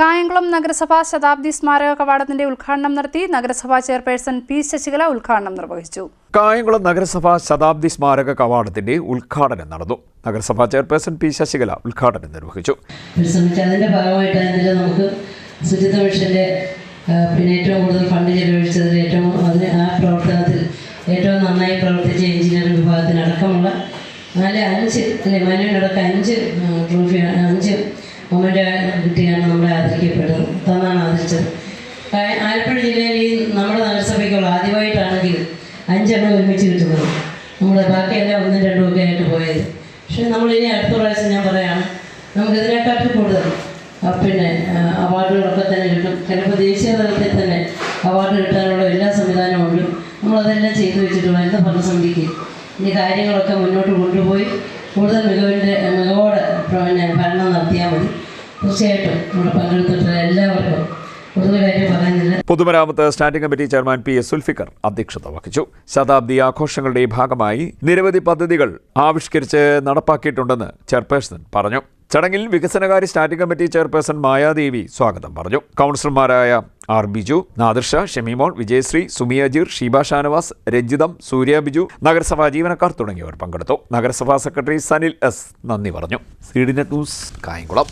കായംകുളം നഗരസഭാ ശതാബ്ദി സ്മാരക കവാടത്തിന്റെ ഉദ്ഘാടനം നടത്തി നഗരസഭാ ചെയർപേഴ്സൺ പി ശശികല ഉദ്ഘാടനം നിർവഹിച്ചു. കായംകുളം നഗരസഭാ ശതാബ്ദി സ്മാരക കവാടത്തിന്റെ ഉദ്ഘാടനം നടന്നു. നഗരസഭാ ചെയർപേഴ്സൺ പി ശശികല ഉദ്ഘാടനം നിർവഹിച്ചു. അതിന്റെ ഭാഗമായിട്ട് അതിൽ നമുക്ക് ശുചിത്വ മിഷന്റെ പിന്നെ ഏറ്റവും കൂടുതൽ ഫണ്ട് ചെലവഴിച്ചതിൽ ഏറ്റവും അതിന് ആ പ്രവർത്തനത്തിൽ ഏറ്റവും നന്നായി പ്രവർത്തിച്ച എഞ്ചിനീയറിംഗ് വിഭാഗത്തിന് അടക്കമുള്ള നാല് അഞ്ച് അല്ലെ മനുവിനടക്കം അഞ്ച് ട്രോഫിയാണ് അഞ്ച് മൊമെന്റ് കുട്ടിയാണ് നമ്മളെ ആദരിക്കപ്പെട്ടത് തന്നാണ് ആദരിച്ചത്. ആലപ്പുഴ ജില്ലയിൽ ഈ നമ്മുടെ നഗരസഭയ്ക്കുള്ള ആദ്യമായിട്ടാണെങ്കിൽ അഞ്ചെണ്ണം ഒരുമിച്ച് കിട്ടുന്നത്. നമ്മുടെ ബാക്കിയെല്ലാം ഒന്നും രണ്ടും ഒക്കെ ആയിട്ട് പോയത്. പക്ഷേ നമ്മളിനി അടുത്ത പ്രാവശ്യം ഞാൻ പറയാണ് നമുക്ക് ഇതിനെക്കാട്ടിൽ കൂടുതൽ പിന്നെ അവാർഡുകളൊക്കെ തന്നെ കിട്ടും. ചിലപ്പോൾ ദേശീയ തലത്തിൽ തന്നെ അവാർഡ് കിട്ടാനുള്ള എല്ലാ സംവിധാനവും ഉണ്ട്. നമ്മളതെല്ലാം ചെയ്തു വെച്ചിട്ടുള്ള എന്താ ഭരണസമിതിക്ക് ഇനി കാര്യങ്ങളൊക്കെ മുന്നോട്ട് കൊണ്ടുപോയി കൂടുതൽ മികവിന്റെ മികവോടെ പിന്നെ ഭരണം നടത്തിയാൽ മതി. തീർച്ചയായിട്ടും നമ്മുടെ പങ്കെടുത്തിട്ടുള്ള എല്ലാവർക്കും പൊതുമരാമത്ത് standing committee chairman P S Zulfikar അധ്യക്ഷത വഹിച്ചു. ശതാബ്ദി ആഘോഷങ്ങളുടെ ഭാഗമായി നിരവധി പദ്ധതികൾ ആവിഷ്കരിച്ച് നടപ്പാക്കിയിട്ടുണ്ടെന്ന് ചെയർപേഴ്സൺ പറഞ്ഞു. ചടങ്ങിൽ വികസനകാര്യ സ്റ്റാൻഡിംഗ് കമ്മിറ്റി ചെയർപേഴ്സൺ മായാദേവി സ്വാഗതം പറഞ്ഞു. കൗൺസിലർമാരായ ആർ ബിജു നാദിർഷ ഷെമിമോൾ വിജയശ്രീ സുമി അജീർ ഷീബ ഷാനവാസ് രഞ്ജിതം സൂര്യ ബിജു നഗരസഭാ ജീവനക്കാർ തുടങ്ങിയവർ പങ്കെടുത്തു. നഗരസഭാ സെക്രട്ടറി സനിൽ എസ് നന്ദി പറഞ്ഞു. സീഡിനെറ്റ് നെറ്റ് ന്യൂസ് കായംകുളം.